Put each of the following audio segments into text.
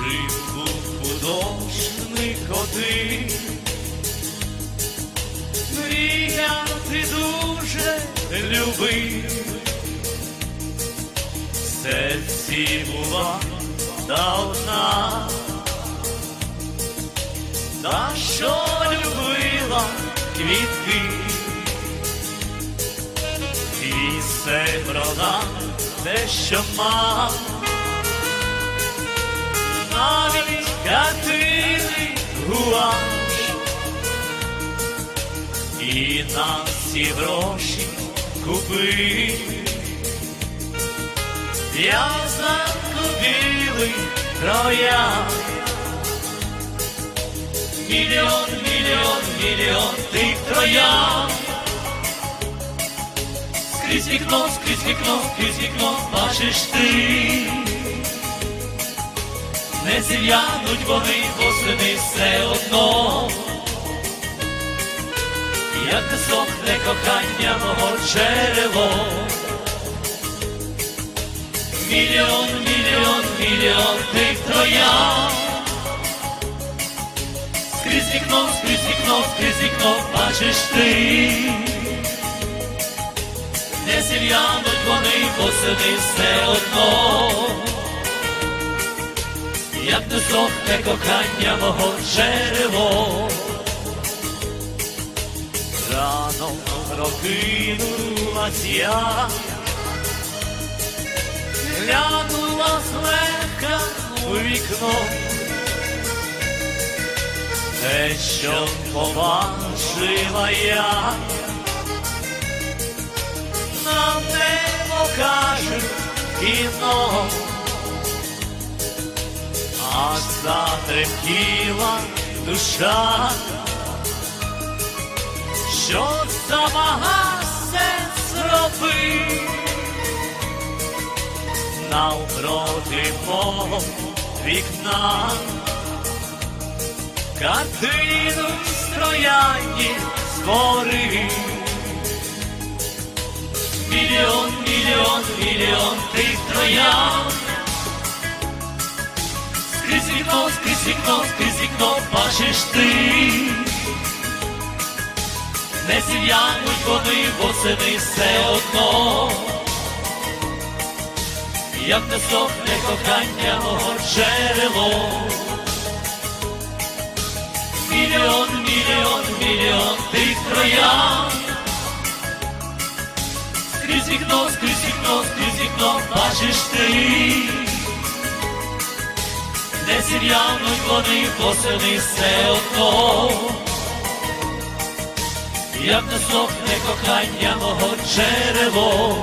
Жив був художник один, мріяти дуже любив, в серці була та одна, та що любила квітки, і все продав те, що мав навіть картини гуаш і на всі гроші купив в'язанку білий троян. Мільйон, мільйон, мільйон тих троян. Скрізь вікно, скрізь вікно, скрізь вікно бачиш ти. Не зів'януть вони восени все одно, як не сохне кохання мого джерело. Мільйон, мільйон, мільйон тих троян. Скрізь вікно, скрізь вікно, скрізь вікно бачиш ти. Не зів'януть вони восени все одно як не сохне кохання мого джерело. Рано прокинулась я, глянула злегка у вікно, те, що побачила я, нам не покажуть кіно затремтіла душа, що сама все зробив, навпроти мого вікна, картину строянні створив. Мільйон, мільйон, мільйон тих троян вікно, скрізь вікно, скрізь вікно бачиш ти. Не зів'януть вони восени все одно, як не сохне кохання мого джерело. Мільйон, мільйон, мільйон тих троян. Скрізь вікно, скрізь вікно, скрізь вікно бачиш ти не зів'януть вони восени все одно, як не сохне кохання мого джерело.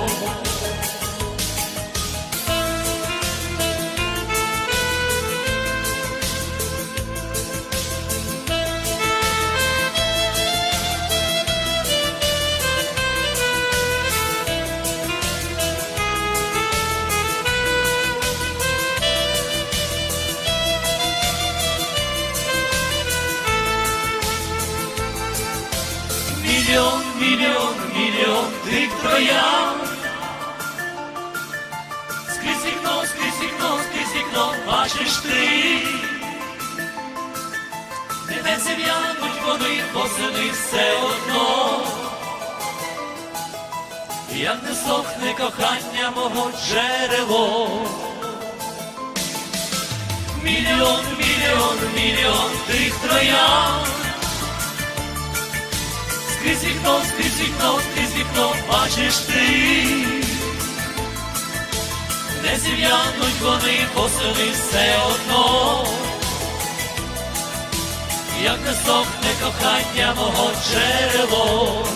Мільйон, мільйон, мільйон тих троян. Скрізь вікно, скрізь вікно, скрізь вікно бачиш ти. Не зів'януть вони восени все одно. Як не сохне кохання мого джерело. Мільйон, мільйон, мільйон тих троян. Скрізь вікно, крізь вікно, крізь вікно бачиш ти. Не зів'януть вони посили все одно. Як не сохне кохання мого джерело.